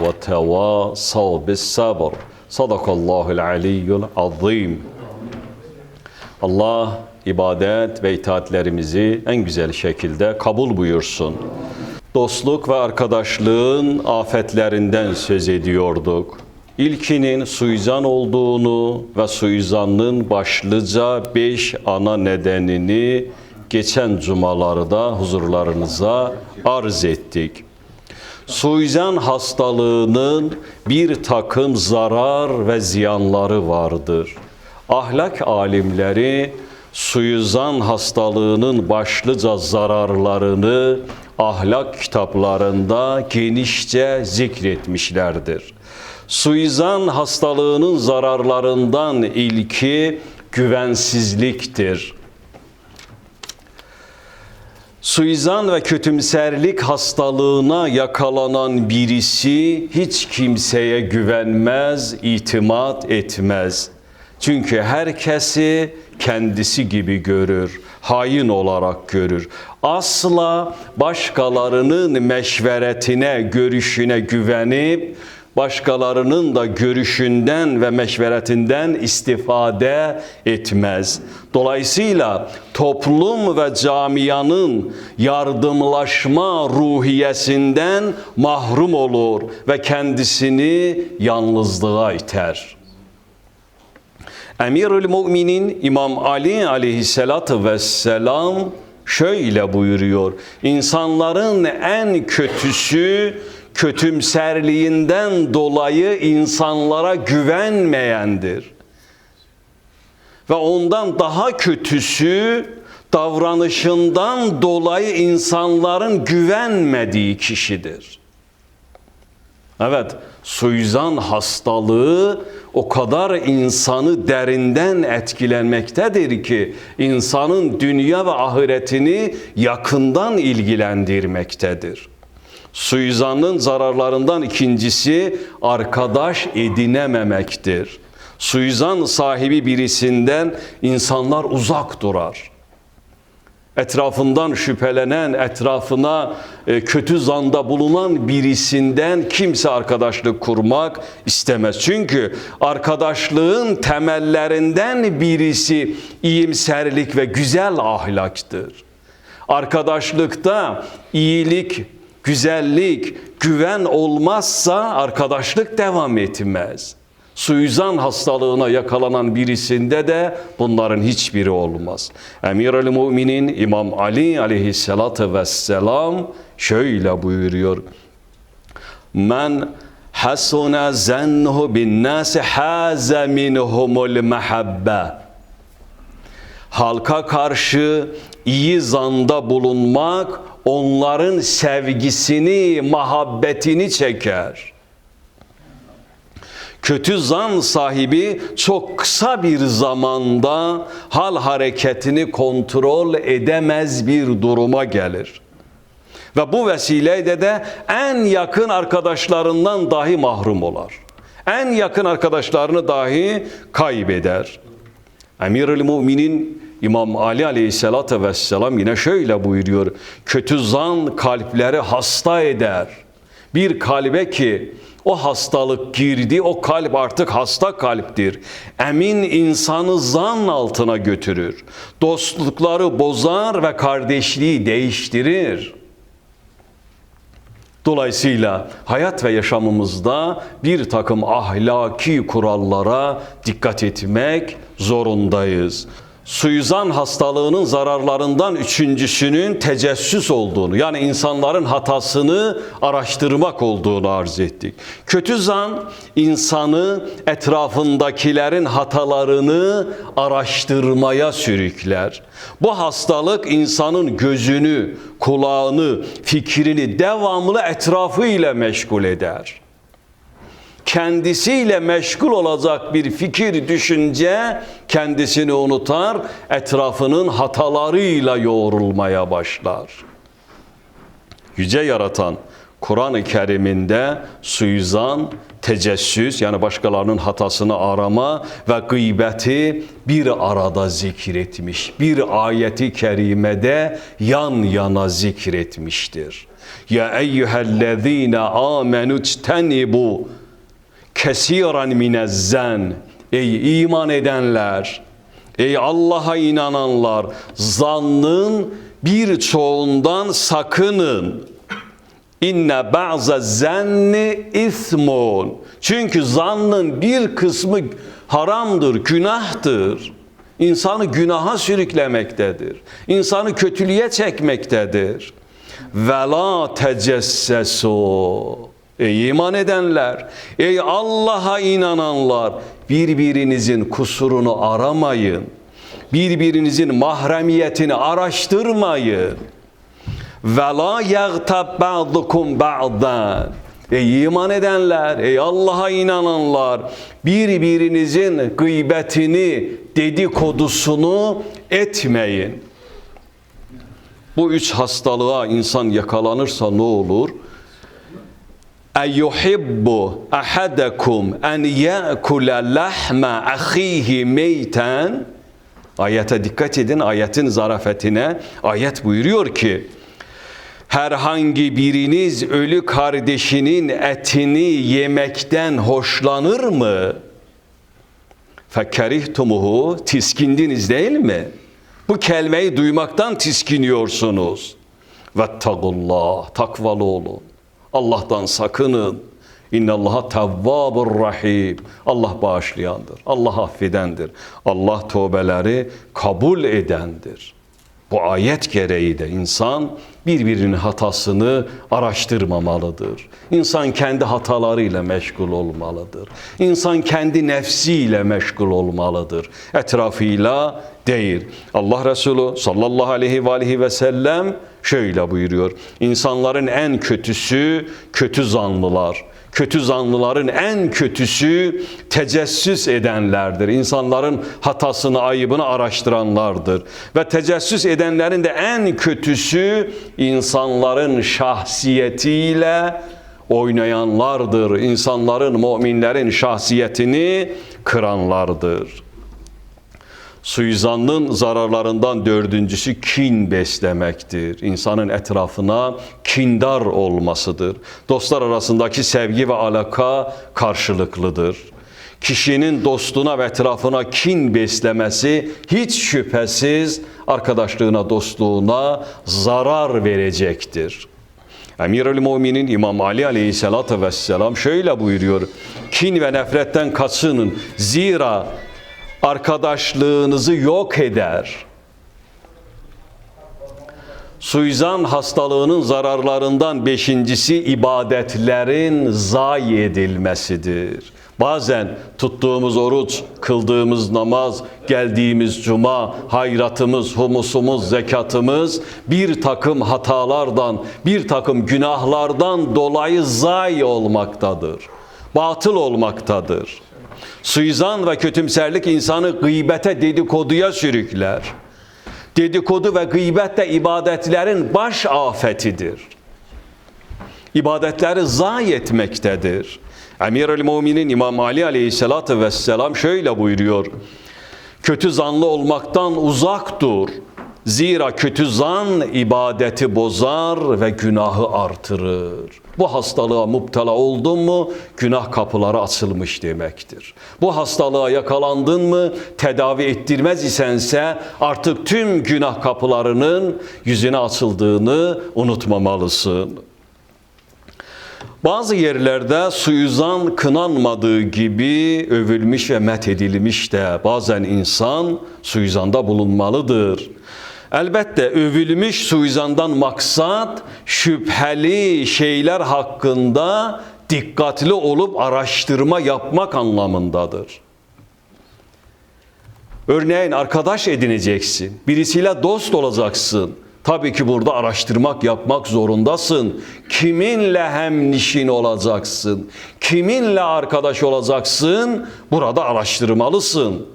وتواصوا بالصبر صدق الله العلي العظيم Allah ibadet ve itaatlerimizi en güzel şekilde kabul buyursun. Dostluk ve arkadaşlığın afetlerinden söz ediyorduk. İlkinin suizan olduğunu ve suizanın başlıca beş ana nedenini geçen cumalarda huzurlarınıza arz ettik. Suizan hastalığının bir takım zarar ve ziyanları vardır. Ahlak alimleri suizan hastalığının başlıca zararlarını ahlak kitaplarında genişçe zikretmişlerdir. Suizan hastalığının zararlarından ilki güvensizliktir. Suizan ve kötümserlik hastalığına yakalanan birisi hiç kimseye güvenmez, itimat etmez. Çünkü herkesi kendisi gibi görür, hain olarak görür. Asla başkalarının meşveretine, görüşüne güvenip başkalarının da görüşünden ve meşveretinden istifade etmez. Dolayısıyla toplum ve camianın yardımlaşma ruhiyesinden mahrum olur ve kendisini yalnızlığa iter. Emirül Müminin İmam Ali aleyhissalatü vesselam şöyle buyuruyor. İnsanların en kötüsü kötümserliğinden dolayı insanlara güvenmeyendir. Ve ondan daha kötüsü davranışından dolayı insanların güvenmediği kişidir. Evet, suizan hastalığı o kadar insanı derinden etkilenmektedir ki insanın dünya ve ahiretini yakından ilgilendirmektedir. Suizanın zararlarından ikincisi arkadaş edinememektir. Suizan sahibi birisinden insanlar uzak durar. Etrafından şüphelenen, etrafına e, kötü zanda bulunan birisinden kimse arkadaşlık kurmak istemez. Çünkü arkadaşlığın temellerinden birisi iyimserlik ve güzel ahlaktır. Arkadaşlıkta iyilik, güzellik, güven olmazsa arkadaşlık devam etmez. Suizan hastalığına yakalanan birisinde de bunların hiçbiri olmaz. Emir-ül Müminin İmam Ali aleyhissalatü vesselam şöyle buyuruyor. Men hasuna zennuhu bin nasi haze minhumul mehabbe. Halka karşı iyi zanda bulunmak onların sevgisini, muhabbetini çeker. Kötü zan sahibi çok kısa bir zamanda hal hareketini kontrol edemez bir duruma gelir. Ve bu vesileyle de en yakın arkadaşlarından dahi mahrum olar. En yakın arkadaşlarını dahi kaybeder. Emirül Müminin İmam Ali Aleyhisselatü Vesselam yine şöyle buyuruyor. Kötü zan kalpleri hasta eder. Bir kalbe ki o hastalık girdi, o kalp artık hasta kalptir. Emin insanı zan altına götürür. Dostlukları bozar ve kardeşliği değiştirir. Dolayısıyla hayat ve yaşamımızda bir takım ahlaki kurallara dikkat etmek zorundayız. Suizan hastalığının zararlarından üçüncüsünün tecessüs olduğunu yani insanların hatasını araştırmak olduğunu arz ettik. Kötü zan insanı etrafındakilerin hatalarını araştırmaya sürükler. Bu hastalık insanın gözünü, kulağını, fikrini devamlı etrafıyla meşgul eder kendisiyle meşgul olacak bir fikir, düşünce kendisini unutar, etrafının hatalarıyla yoğrulmaya başlar. Yüce yaratan Kur'an-ı Kerim'inde suizan, tecessüs yani başkalarının hatasını arama ve gıybeti bir arada zikretmiş. Bir ayeti kerimede yan yana zikretmiştir. Ya eyyühellezine amenü bu kesiran minezzen ey iman edenler ey Allah'a inananlar zannın birçoğundan sakının. İnne ba'za zenni ismun. Çünkü zannın bir kısmı haramdır günahtır. İnsanı günaha sürüklemektedir. İnsanı kötülüğe çekmektedir. Ve la tecessesu Ey iman edenler, ey Allah'a inananlar, birbirinizin kusurunu aramayın. Birbirinizin mahremiyetini araştırmayın. Ve la yagtab ba'dukum ba'dan. Ey iman edenler, ey Allah'a inananlar, birbirinizin gıybetini, dedikodusunu etmeyin. Bu üç hastalığa insan yakalanırsa ne olur? Eyyuhibbu ahadakum en ya'kula lahma ahihi meyten ayete dikkat edin ayetin zarafetine ayet buyuruyor ki herhangi biriniz ölü kardeşinin etini yemekten hoşlanır mı? Fekerihtumuhu tiskindiniz değil mi? Bu kelimeyi duymaktan tiskiniyorsunuz. Vettagullah takvalı olun. Allah'tan sakının. İnnallaha tevvabur rahim. Allah bağışlayandır. Allah affedendir. Allah tövbeleri kabul edendir. Bu ayet gereği de insan birbirinin hatasını araştırmamalıdır. İnsan kendi hatalarıyla meşgul olmalıdır. İnsan kendi nefsiyle meşgul olmalıdır. Etrafıyla değil. Allah Resulü sallallahu aleyhi ve aleyhi ve sellem şöyle buyuruyor. İnsanların en kötüsü kötü zanlılar. Kötü zanlıların en kötüsü tecessüs edenlerdir. İnsanların hatasını, ayıbını araştıranlardır. Ve tecessüs edenlerin de en kötüsü insanların şahsiyetiyle oynayanlardır. İnsanların, müminlerin şahsiyetini kıranlardır. Suizanlığın zararlarından dördüncüsü kin beslemektir. İnsanın etrafına kindar olmasıdır. Dostlar arasındaki sevgi ve alaka karşılıklıdır. Kişinin dostuna ve etrafına kin beslemesi hiç şüphesiz arkadaşlığına, dostluğuna zarar verecektir. Emirül Müminin İmam Ali Aleyhisselatü Vesselam şöyle buyuruyor. Kin ve nefretten kaçının. Zira arkadaşlığınızı yok eder. Suizan hastalığının zararlarından beşincisi ibadetlerin zayi edilmesidir. Bazen tuttuğumuz oruç, kıldığımız namaz, geldiğimiz cuma, hayratımız, humusumuz, zekatımız bir takım hatalardan, bir takım günahlardan dolayı zayi olmaktadır. Batıl olmaktadır. Suizan ve kötümserlik insanı gıybete, dedikoduya sürükler. Dedikodu ve gıybet de ibadetlerin baş afetidir. İbadetleri zayi etmektedir. Emir-ül Müminin İmam Ali Aleyhisselatü Vesselam şöyle buyuruyor. Kötü zanlı olmaktan uzak dur. Zira kötü zan ibadeti bozar ve günahı artırır. Bu hastalığa muptala oldun mu günah kapıları açılmış demektir. Bu hastalığa yakalandın mı tedavi ettirmez isense artık tüm günah kapılarının yüzüne açıldığını unutmamalısın. Bazı yerlerde suizan kınanmadığı gibi övülmüş ve met edilmiş de bazen insan suizanda bulunmalıdır. Elbette övülmüş suizandan maksat şüpheli şeyler hakkında dikkatli olup araştırma yapmak anlamındadır. Örneğin arkadaş edineceksin, birisiyle dost olacaksın. Tabii ki burada araştırmak yapmak zorundasın. Kiminle hem nişin olacaksın? Kiminle arkadaş olacaksın? Burada araştırmalısın.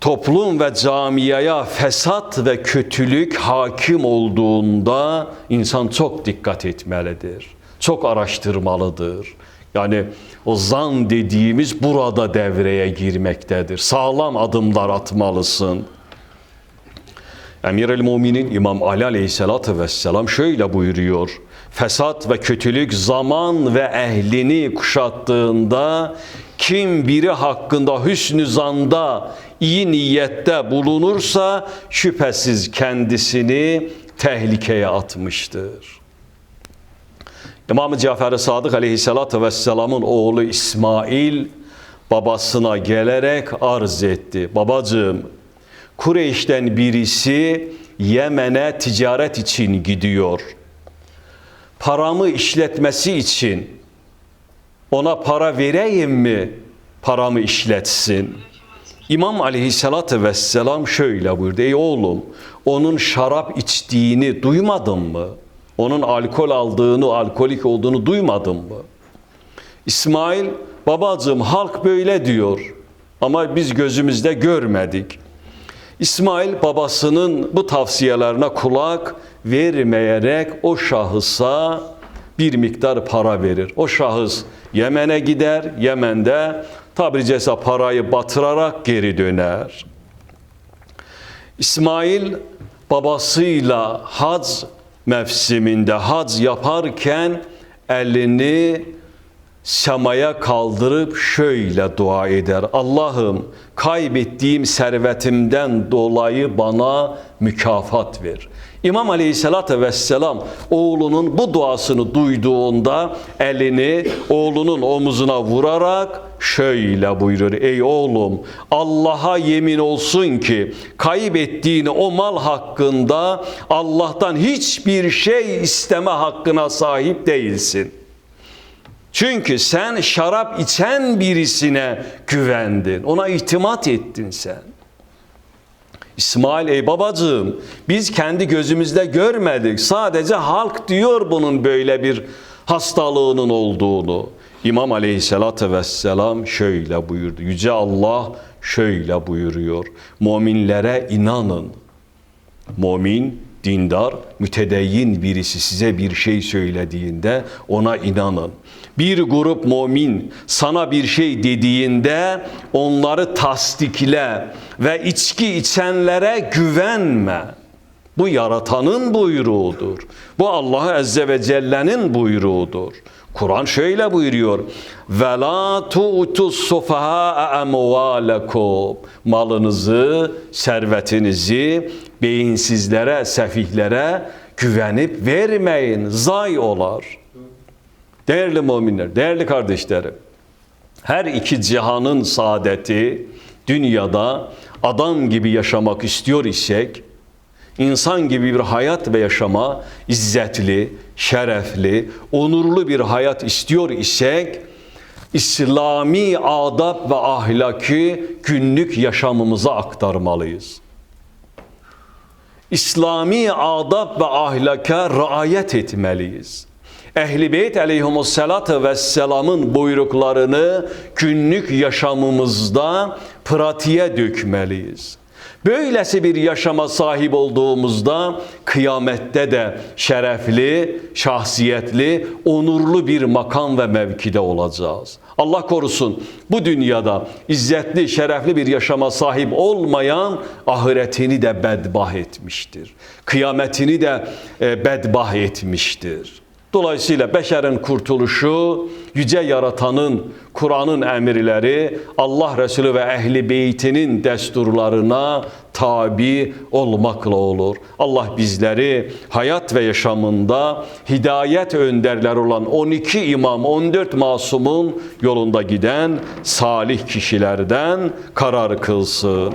Toplum ve camiyaya fesat ve kötülük hakim olduğunda insan çok dikkat etmelidir. Çok araştırmalıdır. Yani o zan dediğimiz burada devreye girmektedir. Sağlam adımlar atmalısın. Emir el Muminin İmam Ali Aleyhisselatü Vesselam şöyle buyuruyor. Fesat ve kötülük zaman ve ehlini kuşattığında kim biri hakkında hüsnü zanda iyi niyette bulunursa şüphesiz kendisini tehlikeye atmıştır. İmam-ı Cafer-i Sadık Aleyhisselatü Vesselam'ın oğlu İsmail babasına gelerek arz etti. Babacığım Kureyş'ten birisi Yemen'e ticaret için gidiyor. Paramı işletmesi için ona para vereyim mi? Paramı işletsin. İmam aleyhissalatü vesselam şöyle buyurdu. Ey oğlum onun şarap içtiğini duymadın mı? Onun alkol aldığını, alkolik olduğunu duymadın mı? İsmail babacığım halk böyle diyor ama biz gözümüzde görmedik. İsmail babasının bu tavsiyelerine kulak vermeyerek o şahısa bir miktar para verir. O şahıs Yemen'e gider, Yemen'de tabiri caizse parayı batırarak geri döner. İsmail babasıyla hac mevsiminde hac yaparken elini semaya kaldırıp şöyle dua eder. Allah'ım kaybettiğim servetimden dolayı bana mükafat ver. İmam Aleyhisselatü Vesselam oğlunun bu duasını duyduğunda elini oğlunun omuzuna vurarak şöyle buyurur. Ey oğlum Allah'a yemin olsun ki kaybettiğin o mal hakkında Allah'tan hiçbir şey isteme hakkına sahip değilsin.'' Çünkü sen şarap içen birisine güvendin. Ona itimat ettin sen. İsmail ey babacığım biz kendi gözümüzde görmedik. Sadece halk diyor bunun böyle bir hastalığının olduğunu. İmam aleyhissalatü vesselam şöyle buyurdu. Yüce Allah şöyle buyuruyor. Müminlere inanın. Mümin dindar, mütedeyyin birisi size bir şey söylediğinde ona inanın. Bir grup mümin sana bir şey dediğinde onları tasdikle ve içki içenlere güvenme. Bu yaratanın buyruğudur. Bu Allah Azze ve Celle'nin buyruğudur. Kur'an şöyle buyuruyor. Ve la tu'tus sufaha emvalakum. Malınızı, servetinizi beyinsizlere, sefihlere güvenip vermeyin. Zay olar. Değerli müminler, değerli kardeşlerim. Her iki cihanın saadeti dünyada adam gibi yaşamak istiyor isek insan gibi bir hayat ve yaşama, izzetli, şerefli, onurlu bir hayat istiyor isek, İslami adab ve ahlaki günlük yaşamımıza aktarmalıyız. İslami adab ve ahlaka riayet etmeliyiz. Ehl-i Beyt aleyhimussalatu vesselamın buyruklarını günlük yaşamımızda pratiğe dökmeliyiz. Böylesi bir yaşama sahip olduğumuzda kıyamette de şerefli, şahsiyetli, onurlu bir makam ve mevkide olacağız. Allah korusun bu dünyada izzetli, şerefli bir yaşama sahip olmayan ahiretini de bedbah etmiştir. Kıyametini de e, bedbah etmiştir. Dolayısıyla beşerin kurtuluşu yüce yaratanın, Kur'an'ın emirleri, Allah Resulü ve ehli beytinin desturlarına tabi olmakla olur. Allah bizleri hayat ve yaşamında hidayet önderleri olan 12 imam, 14 masumun yolunda giden salih kişilerden karar kılsın.